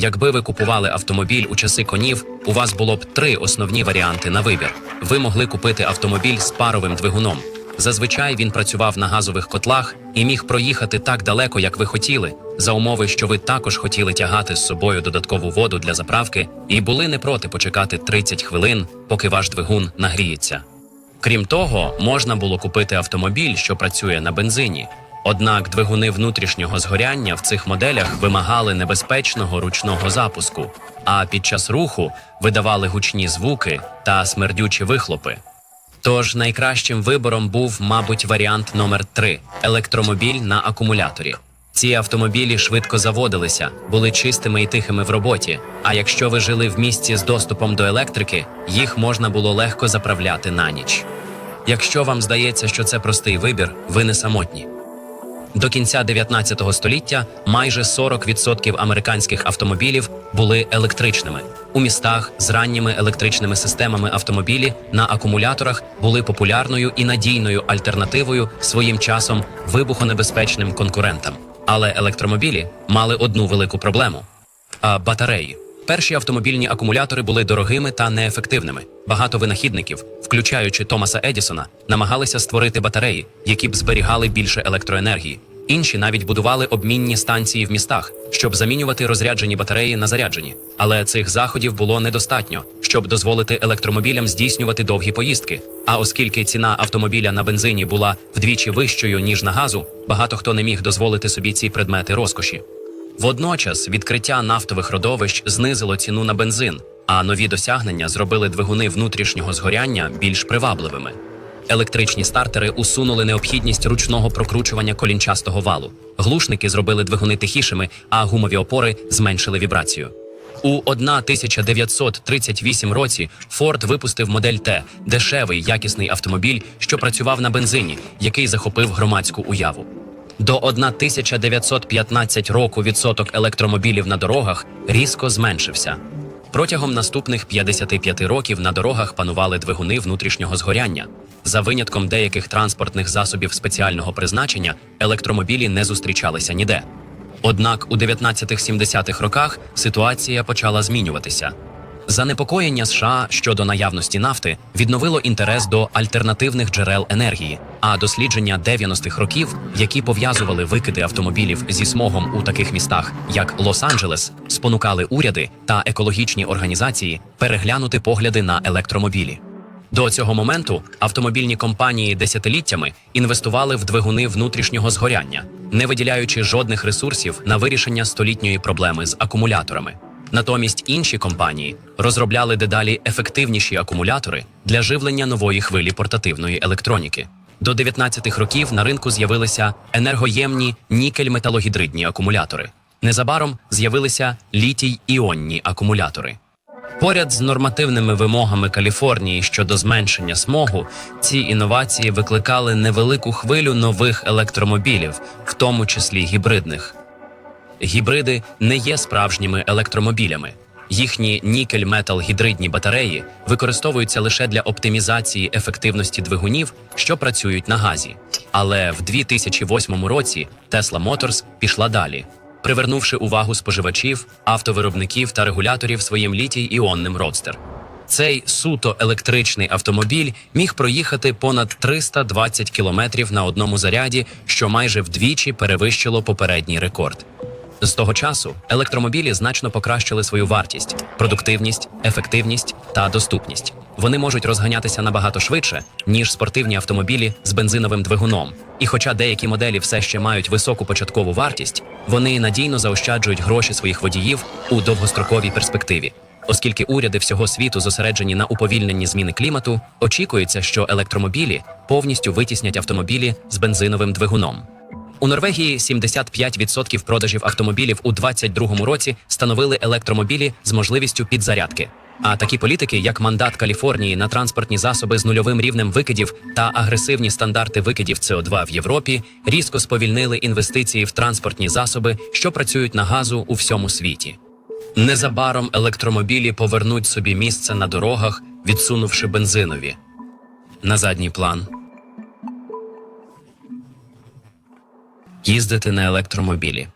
Якби ви купували автомобіль у часи конів, у вас було б три основні варіанти на вибір. Ви могли купити автомобіль з паровим двигуном. Зазвичай він працював на газових котлах і міг проїхати так далеко, як ви хотіли, за умови, що ви також хотіли тягати з собою додаткову воду для заправки, і були не проти почекати 30 хвилин, поки ваш двигун нагріється. Крім того, можна було купити автомобіль, що працює на бензині. Однак двигуни внутрішнього згоряння в цих моделях вимагали небезпечного ручного запуску, а під час руху видавали гучні звуки та смердючі вихлопи. Тож найкращим вибором був, мабуть, варіант номер 3 електромобіль на акумуляторі. Ці автомобілі швидко заводилися, були чистими і тихими в роботі. А якщо ви жили в місті з доступом до електрики, їх можна було легко заправляти на ніч. Якщо вам здається, що це простий вибір, ви не самотні. До кінця 19 століття майже 40% американських автомобілів були електричними. У містах з ранніми електричними системами автомобілі на акумуляторах були популярною і надійною альтернативою своїм часом вибухонебезпечним конкурентам. Але електромобілі мали одну велику проблему а батареї. Перші автомобільні акумулятори були дорогими та неефективними. Багато винахідників, включаючи Томаса Едісона, намагалися створити батареї, які б зберігали більше електроенергії. Інші навіть будували обмінні станції в містах, щоб замінювати розряджені батареї на заряджені. Але цих заходів було недостатньо, щоб дозволити електромобілям здійснювати довгі поїздки. А оскільки ціна автомобіля на бензині була вдвічі вищою ніж на газу, багато хто не міг дозволити собі ці предмети розкоші. Водночас відкриття нафтових родовищ знизило ціну на бензин, а нові досягнення зробили двигуни внутрішнього згоряння більш привабливими. Електричні стартери усунули необхідність ручного прокручування колінчастого валу. Глушники зробили двигуни тихішими, а гумові опори зменшили вібрацію. У 1938 році Форд випустив модель Т дешевий якісний автомобіль, що працював на бензині, який захопив громадську уяву. До 1915 року відсоток електромобілів на дорогах різко зменшився. Протягом наступних 55 років на дорогах панували двигуни внутрішнього згоряння. За винятком деяких транспортних засобів спеціального призначення електромобілі не зустрічалися ніде. Однак у 1970-х роках ситуація почала змінюватися. Занепокоєння США щодо наявності нафти відновило інтерес до альтернативних джерел енергії, а дослідження 90-х років, які пов'язували викиди автомобілів зі смогом у таких містах, як Лос-Анджелес, спонукали уряди та екологічні організації переглянути погляди на електромобілі. До цього моменту автомобільні компанії десятиліттями інвестували в двигуни внутрішнього згоряння, не виділяючи жодних ресурсів на вирішення столітньої проблеми з акумуляторами. Натомість інші компанії розробляли дедалі ефективніші акумулятори для живлення нової хвилі портативної електроніки. До 19-х років на ринку з'явилися енергоємні нікель-металогідридні акумулятори. Незабаром з'явилися літій-іонні акумулятори. Поряд з нормативними вимогами Каліфорнії щодо зменшення смогу, ці інновації викликали невелику хвилю нових електромобілів, в тому числі гібридних. Гібриди не є справжніми електромобілями. Їхні нікель-метал-гідридні батареї використовуються лише для оптимізації ефективності двигунів, що працюють на газі. Але в 2008 році Tesla Motors пішла далі, привернувши увагу споживачів, автовиробників та регуляторів своїм літій-іонним родстер. Цей суто електричний автомобіль міг проїхати понад 320 кілометрів на одному заряді, що майже вдвічі перевищило попередній рекорд. З того часу електромобілі значно покращили свою вартість, продуктивність, ефективність та доступність. Вони можуть розганятися набагато швидше, ніж спортивні автомобілі з бензиновим двигуном. І хоча деякі моделі все ще мають високу початкову вартість, вони надійно заощаджують гроші своїх водіїв у довгостроковій перспективі. Оскільки уряди всього світу зосереджені на уповільненні зміни клімату, очікується, що електромобілі повністю витіснять автомобілі з бензиновим двигуном. У Норвегії 75% продажів автомобілів у 2022 році становили електромобілі з можливістю підзарядки. А такі політики, як мандат Каліфорнії на транспортні засоби з нульовим рівнем викидів та агресивні стандарти викидів СО2 в Європі, різко сповільнили інвестиції в транспортні засоби, що працюють на газу у всьому світі. Незабаром електромобілі повернуть собі місце на дорогах, відсунувши бензинові. На задній план. Їздити на електромобілі.